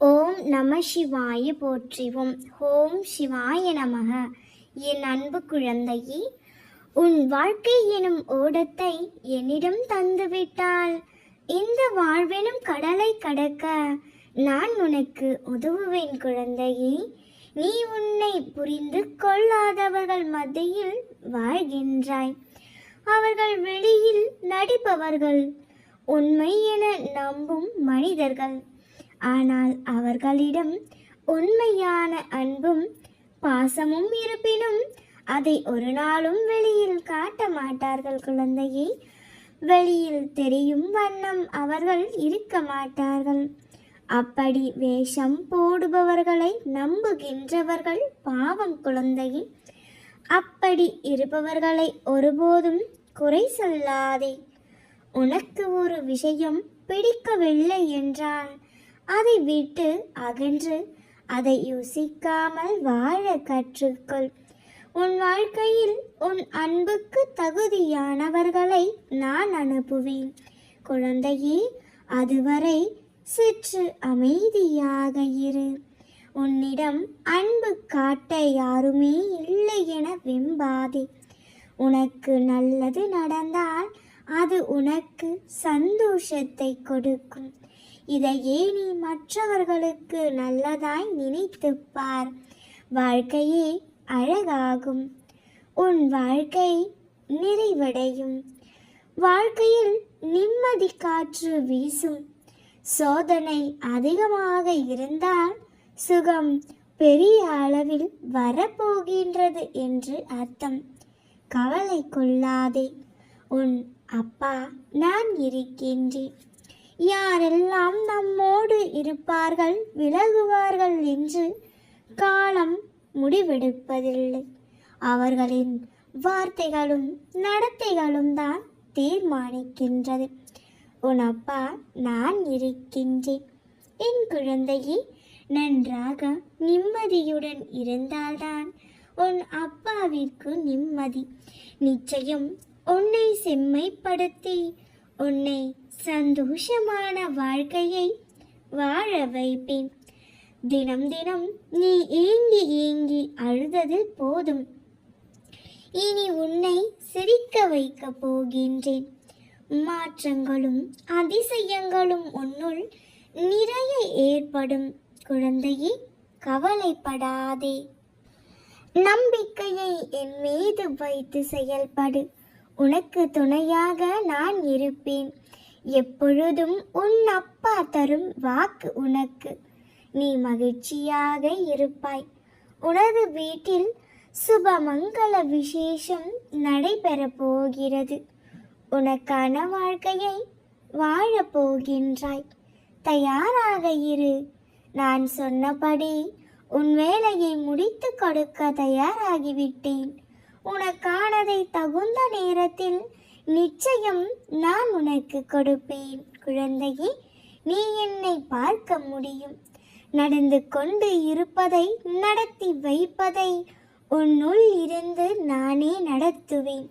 ஓம் நம சிவாய போற்றிவோம். ஓம் சிவாய நமக. என் அன்பு குழந்தையே உன் வாழ்க்கை எனும் ஓடத்தை என்னிடம் தந்துவிட்டால் இந்த வாழ்வெனும் கடலை கடக்க நான் உனக்கு உதவுவேன் குழந்தையே. நீ உன்னை புரிந்து கொள்ளாதவர்கள் மத்தியில் வாழ்கின்றாய். அவர்கள் வெளியில் நடிப்பவர்கள் உண்மை என நம்பும் மனிதர்கள். ஆனால் அவர்களிடம் உண்மையான அன்பும் பாசமும் இருப்பினும் அதை ஒரு நாளும் வெளியில் காட்ட மாட்டார்கள் குழந்தையை. வெளியில் தெரியும் வண்ணம் அவர்கள் இருக்க மாட்டார்கள். அப்படி வேஷம் போடுபவர்களை நம்புகின்றவர்கள் பாவம் குழந்தையை. அப்படி இருப்பவர்களை ஒருபோதும் குறை சொல்லாதே. உனக்கு ஒரு விஷயம் பிடிக்கவில்லை என்றால் அதை விட்டு அகன்று அதை யோசிக்காமல் வாழ கற்றுக்கொள். உன் வாழ்க்கையில் உன் அன்புக்கு தகுதியானவர்களை நான் அனுப்புவேன். குழந்தையே அதுவரை சிற்று அமைதியாக இரு. உன்னிடம் அன்பு காட்ட யாருமே இல்லை என வெம்பாதே. உனக்கு நல்லது நடந்தால் அது உனக்கு சந்தோஷத்தை கொடுக்கும். இதையே நீ மற்றவர்களுக்கு நல்லதாய் நினைத்துப்பார். வாழ்க்கையே அழகாகும். உன் வாழ்க்கை நிறைவடையும். வாழ்க்கையில் நிம்மதி காற்று வீசும். சோதனை அதிகமாக இருந்தால் சுகம் பெரிய அளவில் வரப்போகின்றது என்று அர்த்தம். கவலை கொள்ளாதே. உன் அப்பா நான் இருக்கின்றேன். யாரெல்லாம் நம்மோடு இருப்பார்கள் விலகுவார்கள் என்று காலம் முடிவெடுப்பதில்லை. அவர்களின் வார்த்தைகளும் நடத்தைகளும் தான் தீர்மானிக்கின்றது. உன் அப்பா நான் இருக்கின்றேன். என் குழந்தையை நன்றாக நிம்மதியுடன் இருந்தால்தான் உன் அப்பாவிற்கு நிம்மதி. நிச்சயம் உன்னை செம்மைப்படுத்தி உன்னை சந்தோஷமான வாழ்க்கையை வாழ வைப்பேன். தினம் தினம் நீ ஏங்கி ஏங்கி அழுதது போதும். இனி உன்னை சிரிக்க வைக்க போகின்றேன். மாற்றங்களும் அதிசயங்களும் உன்னுள் நிறைய ஏற்படும். குழந்தையே கவலைப்படாதே. நம்பிக்கையை என் மீது வைத்து செயல்படு. உனக்கு துணையாக நான் இருப்பேன். எப்பொழுதும் உன் அப்பா தரும் வாக்கு உனக்கு. நீ மகிழ்ச்சியாக இருப்பாய். உனது வீட்டில் சுபமங்கள விசேஷம் நடைபெறப் போகிறது. உனக்கான வாழ்க்கையை வாழப் போகின்றாய். தயாராக இரு. நான் சொன்னபடி உன் வேலையை முடித்து கொடுக்க தயாராகிவிட்டேன். உனக்கானதை தகுந்த நேரத்தில் நிச்சயம் நான் உனக்கு கொடுப்பேன். குழந்தையே நீ என்னை பார்க்க முடியும். நடந்து கொண்டு இருப்பதை நடத்தி வைப்பதை உன்னுள் இருந்து நானே நடத்துவேன்.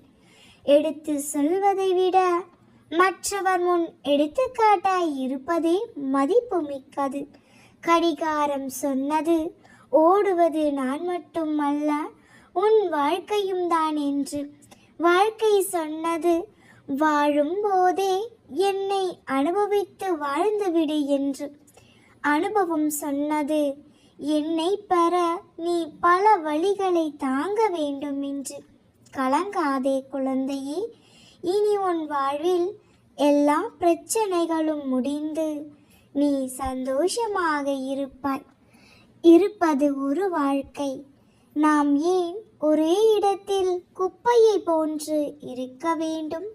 எடுத்து சொல்வதை விட மற்றவர் முன் எடுத்துக்காட்டாய் இருப்பதே மதிப்பு மிக்கது. கடிகாரம் சொன்னது ஓடுவது நான் மட்டும் அல்ல உன் வாழ்க்கையும் தான் என்று வாழ்க்கை சொன்னது. வாழும் போதே என்னை அனுபவித்து வாழ்ந்துவிடு என்று அனுபவம் சொன்னது. என்னை பெற நீ பல வழிகளை தாங்க வேண்டும் என்று கலங்காதே குழந்தையே. இனி உன் வாழ்வில் எல்லா பிரச்சனைகளும் முடிந்து நீ சந்தோஷமாக இருப்பாய். இருப்பது ஒரு வாழ்க்கை. நாம் ஏன் ஒரே இடத்தில் குப்பையை போன்று இருக்க வேண்டும்?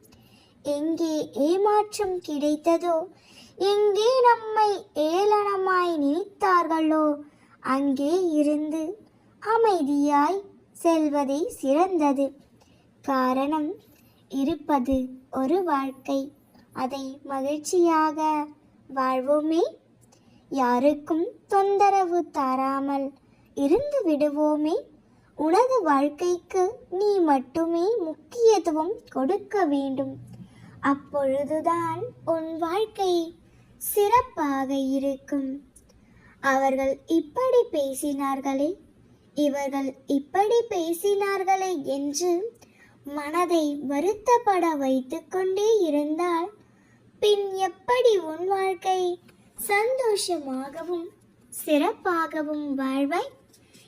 எங்கே ஏமாற்றம் கிடைத்ததோ எங்கே நம்மை ஏளனமாய் நினைத்தார்களோ அங்கே இருந்து அமைதியாய் செல்வதே சிறந்தது. காரணம் இருப்பது ஒரு வாழ்க்கை. அதை மகிழ்ச்சியாக வாழ்வோமே? யாருக்கும் தொந்தரவு தராமல் இருந்து விடுவோமே? உனது வாழ்க்கைக்கு நீ மட்டுமே முக்கியத்துவம் கொடுக்க வேண்டும். அப்பொழுதுதான் உன் வாழ்க்கை சிறப்பாக இருக்கும். அவர்கள் இப்படி பேசினார்களே இவர்கள் இப்படி பேசினார்களே என்று மனதை வருத்தப்பட வைத்துக்கொண்டே இருந்தால் பின் எப்படி உன் வாழ்க்கை சந்தோஷமாகவும் சிறப்பாகவும் வாழ்வாய்?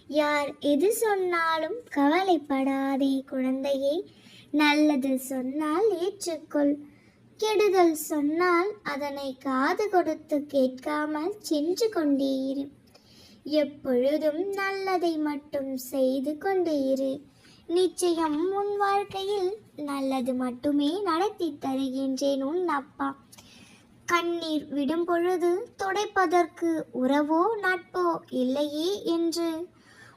யார் எது சொன்னாலும் கவலைப்படாதே குழந்தையே. நல்லது சொன்னால் ஏற்றுக்கொள். கெடுதல் சொன்னால் அதனை காது கொடுத்து கேட்காமல் சென்று கொண்டே இரு. எப்பொழுதும் நல்லதை மட்டும் செய்து கொண்டே இரு. நிச்சயம் உன் வாழ்க்கையில் நல்லது மட்டுமே நடத்தி தருகின்றேன் உன் அப்பா. கண்ணீர் விடும் பொழுது துடைப்பதற்கு உறவோ நட்போ இல்லையே என்று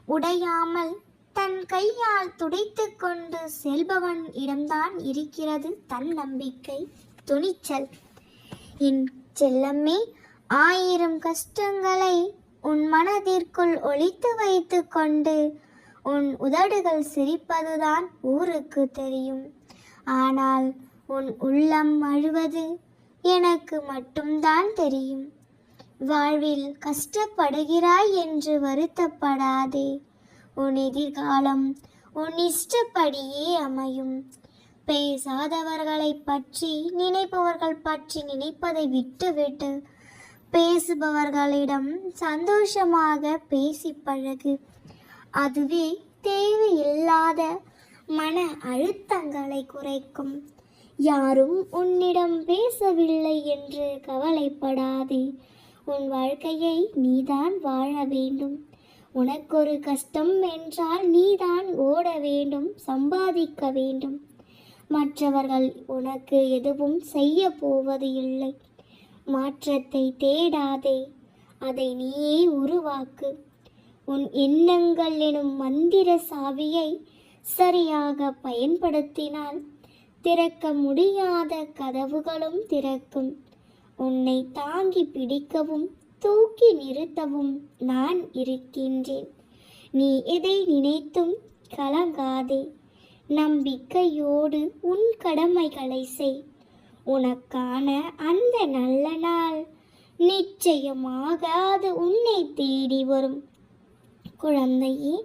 உடையாமல் தன் கையால் துடைத்து கொண்டு செல்பவன் இடம்தான் இருக்கிறது தன் நம்பிக்கை. துணிச்சல். என் செல்லம்மே ஆயிரம் கஷ்டங்களை உன் மனதிற்குள் ஒழித்து வைத்து கொண்டு உன் உதடுகள் சிரிப்பதுதான் ஊருக்கு தெரியும். ஆனால் உன் உள்ளம் அழுவது எனக்கு மட்டும்தான் தெரியும். வாழ்வில் கஷ்டப்படுகிறாய் என்று வருத்தப்படாதே. உன் எதிர்காலம் உன் இஷ்டப்படியே அமையும். பேசாதவர்களை பற்றி நினைப்பவர்கள் பற்றி நினைப்பதை விட்டுவிட்டு பேசுபவர்களிடம் சந்தோஷமாக பேசி பழகு. அதுவே தேவையில்லாத மன அழுத்தங்களை குறைக்கும். யாரும் உன்னிடம் பேசவில்லை என்று கவலைப்படாதே. உன் வாழ்க்கையை நீதான் வாழ வேண்டும். உனக்கொரு கஷ்டம் என்றால் நீதான் ஓட வேண்டும் சம்பாதிக்க வேண்டும். மற்றவர்கள் உனக்கு எதுவும் செய்ய போவது இல்லை. மாற்றத்தை தேடாதே அதை நீயே உருவாக்கு. உன் எண்ணங்கள் எனும் மந்திர சாவியை சரியாக பயன்படுத்தினால் திறக்க முடியாத கதவுகளும் திறக்கும். உன்னை தாங்கி பிடிக்கவும் தூக்கி நிறுத்தவும் நான் இருக்கின்றேன். நீ எதை நினைத்தும் கலங்காதே. நம்பிக்கையோடு உன் கடமைகளை செய். உனக்கான அந்த நல்ல நாள் நிச்சயமாக அது உன்னை தேடி வரும். குழந்தையே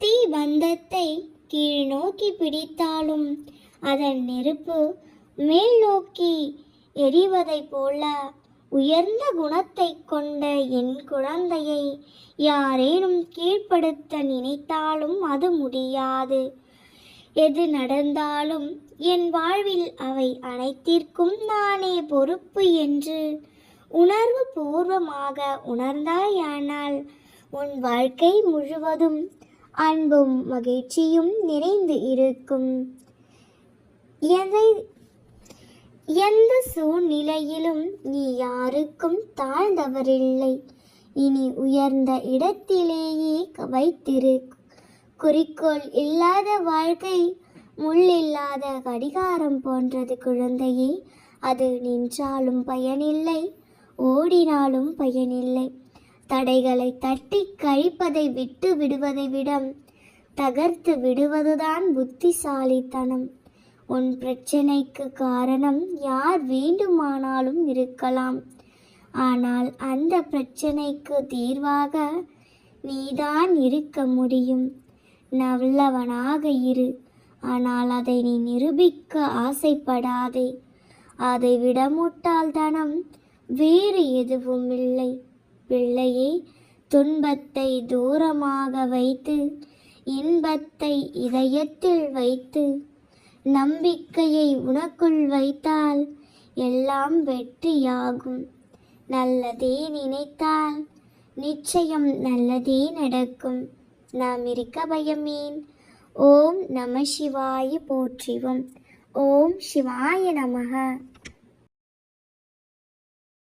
தீ பந்தத்தை கீழ் நோக்கி பிடித்தாலும் அதன் நெருப்பு மேல் நோக்கி எரிவதைப் போல உயர்ந்த குணத்தை கொண்ட என் குழந்தையை யாரேனும் கீழ்ப்படுத்த நினைத்தாலும் அது முடியாது. எது நடந்தாலும் என் வாழ்வில் அவை அனைத்திற்கும் நானே பொறுப்பு என்று உணர்வு பூர்வமாக உணர்ந்தாயானால் உன் வாழ்க்கை முழுவதும் அன்பும் மகிழ்ச்சியும் நிறைந்து இருக்கும். எதை எந்த சூழ்நிலையிலும் நீ யாருக்கும் தாழ்ந்தவரில்லை. இனி உயர்ந்த இடத்திலேயே வைத்திரு. குறிக்கோள் இல்லாத வாழ்க்கை முள்ளில்லாத கடிகாரம் போன்றது குழந்தையே அது நின்றாலும் பயனில்லை ஓடினாலும் பயனில்லை. தடைகளை தட்டி கழிப்பதை விட்டு விடுவதை விட தகர்த்து விடுவதுதான் புத்திசாலித்தனம். உன் பிரச்சனைக்கு காரணம் யார் வேண்டுமானாலும் இருக்கலாம். ஆனால் அந்த பிரச்சனைக்கு தீர்வாக நீதான் இருக்க முடியும். நல்லவனாக இரு. ஆனால் அதை நீ நிரூபிக்க ஆசைப்படாதே. அதை விட முட்டாள்தனம் வேறு எதுவும் இல்லை. பிள்ளையே துன்பத்தை தூரமாக வைத்து இன்பத்தை இதயத்தில் வைத்து நம்பிக்கையை உனக்குள் வைத்தால் எல்லாம் வெற்றியாகும். நல்லதே நினைத்தால் நிச்சயம் நல்லதே நடக்கும். நாம் இருக்க பயமேன். ஓம் நம சிவாய போற்றிவோம். ஓம் சிவாய நமக.